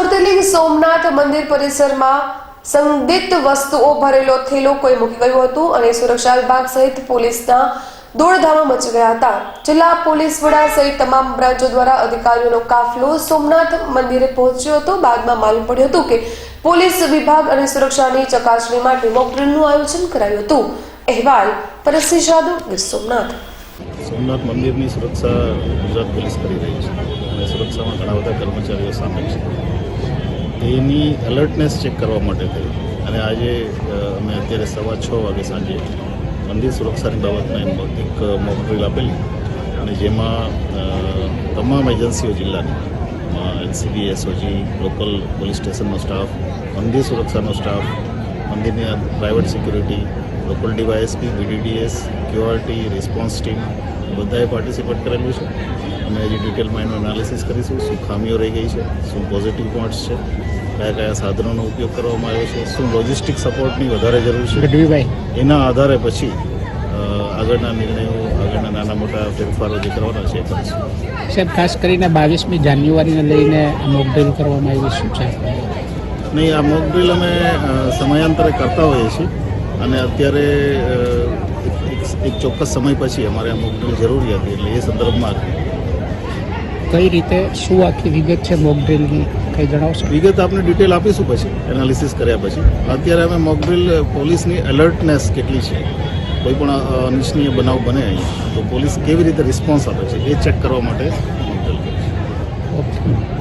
જ્યોતિર્લિંગ સોમનાથ મંદિર પરિસરમાં સંદિગ્ધ વસ્તુઓ ભરેલો થેલો કોઈ મૂકી ગયું હતું અને સુરક્ષા વિભાગ સહિત પોલીસના દોડધામા મચી ગયા હતા. જિલ્લા પોલીસ વડા સહિત તમામ બ્રાંચો દ્વારા અધિકારીઓનો કાફલો સોમનાથ મંદિરે પહોંચ્યો હતો. બાદમાં માલુમ પડ્યું હતું કે પોલીસ વિભાગ અને સુરક્ષાની ચકાસણી માટે મોકડ્રીલનું આયોજન કરાયું હતું. અહેવાલ પરસી જાદવ, ગીર સોમનાથ. સોમનાથ મંદિરની સુરક્ષા ગુજરાત પોલીસ કરી રહી છે અને સુરક્ષામાં ઘણા બધા કર્મચારીઓ સામેલ છે. એની એલર્ટનેસ ચેક કરવા માટે થઈ અને આજે અમે અત્યારે સવા છ વાગે સાંજે મંદિર સુરક્ષાની બાબતમાં એમ એક મોક આપેલી. અને જેમાં તમામ એજન્સીઓ જિલ્લાની એલસીબી એસઓજી લોકલ પોલીસ સ્ટેશનનો સ્ટાફ મંદિર સુરક્ષાનો સ્ટાફ મંદિરની private security local DYSP BDDS QRT response team બધાએ પાર્ટિસિપેટ કરેલું છે. અમે હજી ડિટેલમાં એનું એનાલિસિસ કરીશું શું ખામીઓ રહી ગઈ છે શું પોઝિટિવ પોઈન્ટ્સ છે કયા કયા સાધનોનો ઉપયોગ કરવામાં આવ્યો છે શું લોજિસ્ટિક સપોર્ટની વધારે જરૂર છે. એના આધારે પછી આગળના નિર્ણયો આગળના નાના મોટા ફેરફારો જે કરવાના છે સાહેબ ખાસ કરીને બાવીસમી જાન્યુઆરીને લઈને મોક ડ્રીલ કરવામાં આવી શું છે? નહીં આ મોક ડ્રીલ અમે સમયાંતરે કરતા હોઈએ છીએ. અને અત્યારે એક- ચોક્કસ સમય પછી અમારે આ મોક ડ્રીલ જરૂરી હતી એટલે એ સંદર્ભમાં. કઈ રીતે શું આખી વિગત છે મોક ડ્રીલની કંઈ જણાવશો? વિગત આપને ડિટેલ આપીશું પછી એનાલિસિસ કર્યા પછી. અત્યારે અમે મોક ડ્રીલ પોલીસની એલર્ટનેસ કેટલી છે કોઈ પણ અનિચ્છનીય બનાવ બને અહીંયા તો પોલીસ કેવી રીતે રિસ્પોન્સ આપે છે એ ચેક કરવા માટે મોક ડ્રીલ કરી છે ઓકે